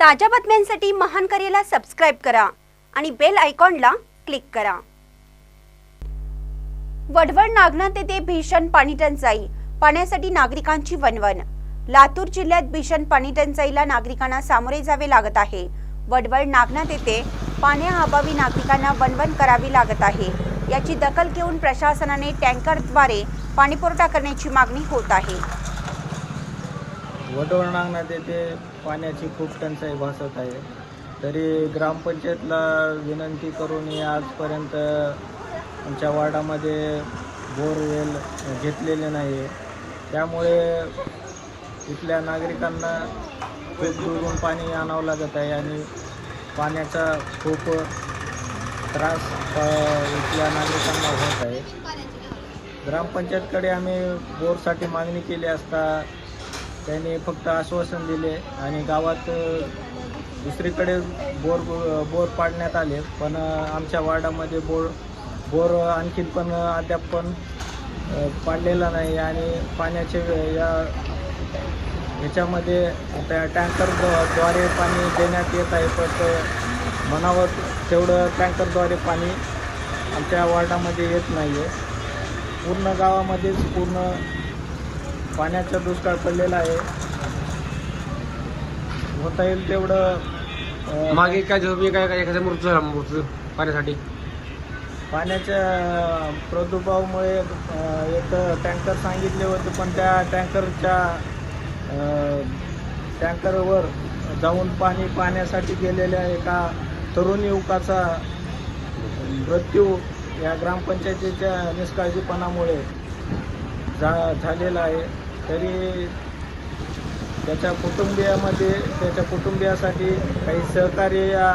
ताज्या बातम्यांसाठी महान करेला सबस्क्राईब करा आणि बेल आयकॉनला क्लिक करा. वडवड नागनाथ येथे भीषण पाणी टंचाई. पाण्यासाठी नागरिकांची वणवण. लातूर जिल्ह्यात भीषण पाणी टंचाईला नागरिकांना सामोरे जावे लागत आहे. वडवड नागनाथ येथे पाण्याअभावी नागरिकांना वणवण करावी लागत आहे. याची दखल घेऊन प्रशासनाने टँकरद्वारे पाणीपुरवठा करण्याची मागणी होत आहे. वडवळ नागनाथ पाण्याची खूप टंचाई भासत आहे. तरी ग्रामपंचायतला विनंती करून आजपर्यंत आमच्या वार्डामध्ये बोरवेल घेतलेले नाही त्यामुळे इथल्या नागरिकांना खूप दुरून पाणी आणावं लागत आहे आणि पाण्याचा खूप त्रास इथल्या नागरिकांना होत आहे. ग्रामपंचायतकडे आम्ही बोरसाठी मागणी केली असता त्यांनी फक्त आश्वासन दिले आणि गावात दुसरीकडे बोर बोर पाडण्यात आले. पण आमच्या वार्डामध्ये बोर बोर आणखीन पण अद्याप पण पाडलेला नाही. आणि पाण्याचे या ह्याच्यामध्ये त्या टँकरद्वारे पाणी देण्यात येत आहे. पण म्हणावं तेवढं टँकरद्वारे पाणी आमच्या वार्डामध्ये येत नाही आहे पूर्ण गावामध्येच पूर्ण पाण्याचा दुष्काळ पडलेला आहे. होता येईल तेवढं मागे काय झोपी काय काय एखादा मृत्यू झाला मृत्यू पाण्यासाठी? पाण्याच्या प्रादुर्भावामुळे एक टँकर सांगितले होते पण त्या टँकरच्या टँकरवर जाऊन पाणी पाण्यासाठी गेलेल्या एका तरुण युवकाचा मृत्यू या ग्रामपंचायतीच्या निष्काळजीपणामुळे झालेला आहे. तरी त्याच्या कुटुंबियामध्ये त्याच्या कुटुंबियासाठी काही सहकार्य या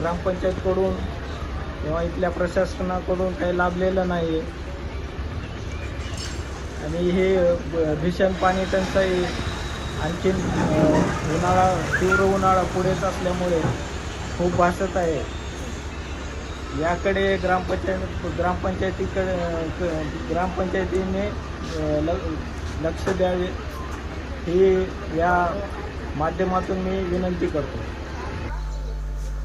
ग्रामपंचायतकडून किंवा इथल्या प्रशासनाकडून काही लाभलेलं नाही आणि हे भीषण पाणी टंचाई आणखीन उन्हाळा तीव्र उन्हाळा पुढेच असल्यामुळे खूप भासत आहे. याकडे ग्रामपंचायत ग्रामपंचायतीकडे ग्रामपंचायतीने ल- लक्ष द्यावे ही या माध्यमातून मी विनंती करतो.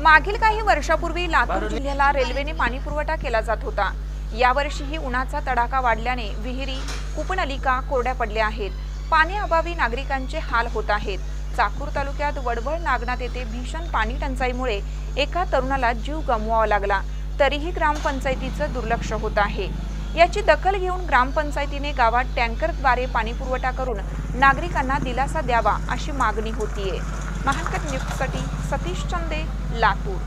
मागील काही वर्षापूर्वी लातूर जिल्ह्याला रेल्वेने पाणी पुरवठा केला जात होता. यावर्षीही उन्हाचा तडाखा वाढल्याने विहिरी कूपनलिका कोरड्या पडल्या आहेत. पाण्याअभावी नागरिकांचे हाल होत आहेत. चाकूर तालुक्यात वडवळ नागनाथ येथे भीषण पाणी टंचाईमुळे एका तरुणाला जीव गमवावा लागला. तरीही ग्रामपंचायतीचं दुर्लक्ष होत आहे. याची दखल घेऊन ग्रामपंचायतीने गावात टँकरद्वारे पाणीपुरवठा करून नागरिकांना दिलासा द्यावा अशी मागणी होतीये. महानकर न्यूजसाठी सतीश चंदे लातूर.